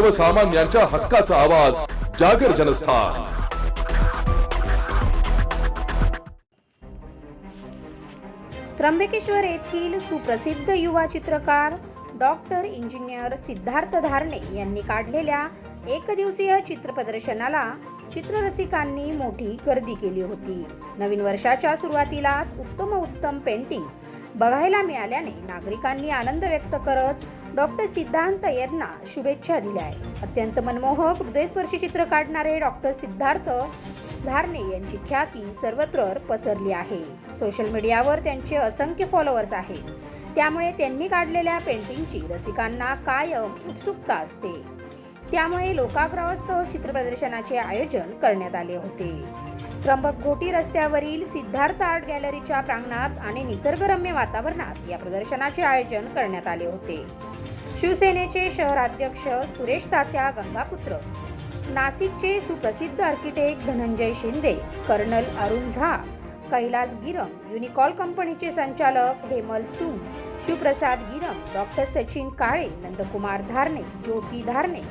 सर्वसामान्यांच्या हक्काचा आवाज जागर जनस्थान. त्र्यंबकेश्वर येथील सुप्रसिद्ध युवा चित्रकार डॉक्टर इंजिनियर सिद्धार्थ धारणे यांनी काढलेल्या एकदिवसीय चित्र प्रदर्शनाला चित्ररसिकांनी मोठी गर्दी केली होती. नवीन वर्षाच्या सुरुवातीलाच उत्तम उत्तम पेंटिंग बघायला मिळाल्याने नागरिकांनी आनंद व्यक्त करत डॉक्टर सिद्धांत यांना शुभेच्छा दिल्या आहेत. अत्यंत मनमोहक हृदयस्पर्शी चित्र काढणारे डॉक्टर सिद्धार्थ धारणे यांची ख्याती सर्वत्र पसरली आहे. सोशल मीडियावर त्यांचे असंख्य फॉलोअर्स आहेत. त्यामुळे त्यांनी काढलेल्या पेंटिंगची रसिकांना कायम उत्सुकता असते. त्यामुळे लोकाग्रहस्थ चित्र प्रदर्शनाचे आयोजन करण्यात आले होते. त्र्यंबक घोटी रस्त्यावरील सिद्धार्थ आर्ट गॅलरीच्या प्रांगणात आणि निसर्गरम्य वातावरणात या प्रदर्शनाचे आयोजन करण्यात आले होते. शिवसेनेचे शहराध्यक्ष सुरेश तात्या गंगापुत्र नाशिकचे सुप्रसिद्ध architect Dhananjay Shinde colonel Arun Jha Kailas Giram Unicol कंपनीचे संचालक हेमल तुंग शिवप्रसाद गिरम डॉक्टर सचिन काळे नंदकुमार धारणे ज्योती धारणे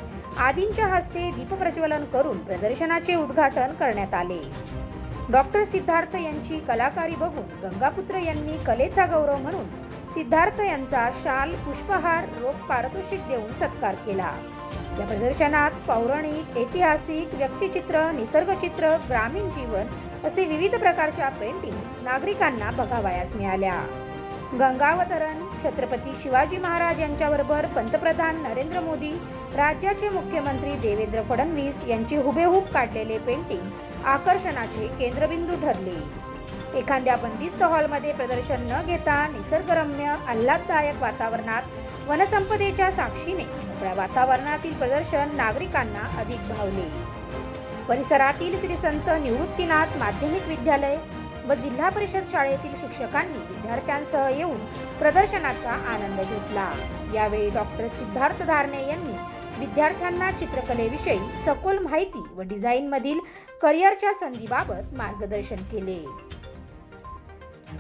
आदींच्या हस्ते दीपप्रज्वलन करून प्रदर्शनाचे उद्घाटन करण्यात आले. डॉक्टर सिद्धार्थ यांची कलाकारी बघून गंगापुत्र यांनी कलेचा गौरव म्हणून सिद्धार्थ यांचा शाल पुष्पहार रोख पारितोषिक देऊन सत्कार केला. या प्रदर्शनात पौराणिक ऐतिहासिक व्यक्तिचित्र निसर्गचित्र ग्रामीण जीवन असे विविध प्रकारच्या पेंटिंग नागरिकांना बघावयास मिळाल्या. गंगावतरण छत्रपती शिवाजी महाराज यांच्याबरोबर पंतप्रधान नरेंद्र मोदी राज्याचे मुख्यमंत्री देवेंद्र फडणवीस यांची हुबेहूब काढलेले पेंटिंग आकर्षणाचे केंद्रबिंदू ठरले एखाद्या बंदिस्त हॉलमध्ये प्रदर्शन न घेता निसर्गरम्य आल्हाददायक वातावरणात वनसंपदेच्या साक्षीने मोकळ्या वातावरणातील प्रदर्शन नागरिकांना अधिक भावले. परिसरातील श्री संत निवृत्तीनाथ माध्यमिक विद्यालय व जिल्हा परिषद शाळेतील शिक्षकांनी विद्यार्थ्यांसह येऊन प्रदर्शनाचा आनंद घेतला. यावेळी डॉक्टर सिद्धार्थ धारणे यांनी विद्यार्थ्यांना चित्रकलेविषयी सखोल माहिती व डिझाईन मधील करिअरच्या संधीबाबत मार्गदर्शन केले.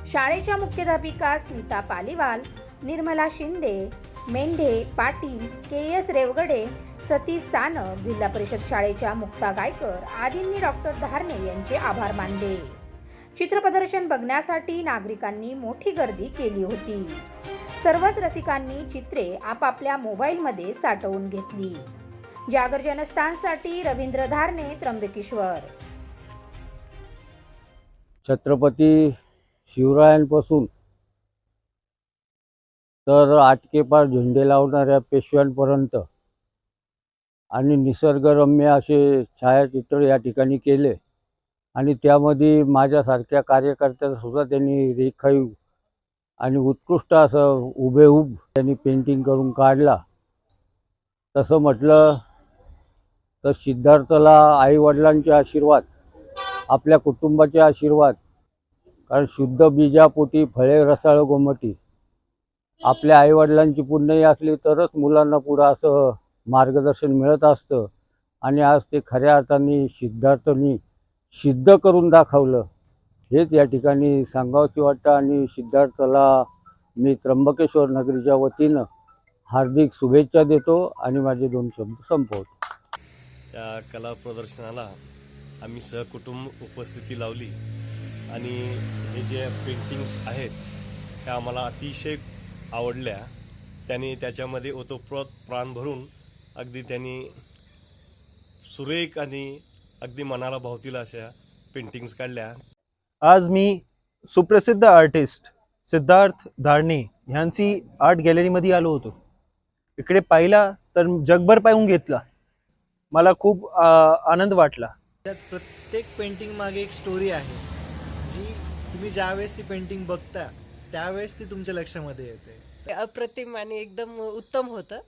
शाळेच्या मुख्याध्यापिका स्मिता पालिवाल निर्मला शिंदे मेंढे पाटील के एस रेवगडे सतीश सानप जिल्हा परिषद शाळेच्या मुक्ता गायकर आदींनी डॉक्टर धारणे यांचे आभार मानले. चित्र प्रदर्शन बघण्यासाठी नागरिकांनी मोठी गर्दी केली होती. सर्वच रसिकांनी चित्रे आपापल्या मोबाईलमध्ये साठवून घेतली. जागर जनस्थानसाठी रवींद्र धारणे त्र्यंबकेश्वर. छत्रपती शिवरायांपासून तर आटकेपार झेंडे लावणाऱ्या पेशव्यांपर्यंत आणि निसर्गरम्य असे छायाचित्र या ठिकाणी केले. आणि त्यामध्ये माझ्यासारख्या कार्यकर्त्याचा सुद्धा त्यांनी रेखाईव आणि उत्कृष्ट असं उभेऊब त्यांनी पेंटिंग करून काढला. तसं म्हटलं तर सिद्धार्थला आईवडिलांचे आशीर्वाद आपल्या कुटुंबाचे आशीर्वाद कारण शुद्ध बीजापोटी फळे रसाळ गोमटी आपल्या आईवडिलांची पुण्यही असली तरच मुलांना पुढं असं मार्गदर्शन मिळत असतं. आणि आज ते खऱ्या अर्थाने सिद्धार्थनी सिद्ध करून दाखवलं. हेच या ठिकाणी सांगावची वाटतं. आणि सिद्धार्थला मी त्र्यंबकेश्वर नगरीच्या वतीनं हार्दिक शुभेच्छा देतो आणि माझे दोन शब्द संपवतो. त्या कला प्रदर्शनाला आम्ही सहकुटुंब उपस्थिती लावली. आणि हे जे पेंटिंग्स आहेत त्या आम्हाला अतिशय आवडल्या. त्यांनी त्याच्यामध्ये ओतप्रोत प्राण भरून अगदी त्यांनी सुरेख आणि अगदी मनाला भावतील अशा पेंटिंग्स काढल्या. आज मी सुप्रसिद्ध आर्टिस्ट सिद्धार्थ धारणे ह्यांची आर्ट गॅलरीमध्ये आलो होतो. इकडे पाहिला तर जगभर पाहून घेतला. मला खूप आनंद वाटला. त्यात प्रत्येक पेंटिंग मागे एक स्टोरी आहे. जी तुम्ही ज्यावेळेस ती पेंटिंग बघता त्यावेळेस ती तुमच्या लक्षामध्ये येते. अप्रतिम आणि एकदम उत्तम होतं.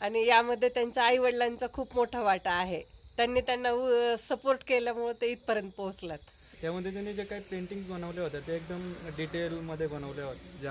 आणि यामध्ये त्यांच्या आई वडिलांचा खूप मोठा वाटा आहे. त्यांनी त्यांना सपोर्ट केल्यामुळे ते इथपर्यंत पोहोचलात. त्यामध्ये त्यांनी जे काही पेंटिंग्स बनवले होते ते एकदम डिटेलमध्ये बनवले होते ज्या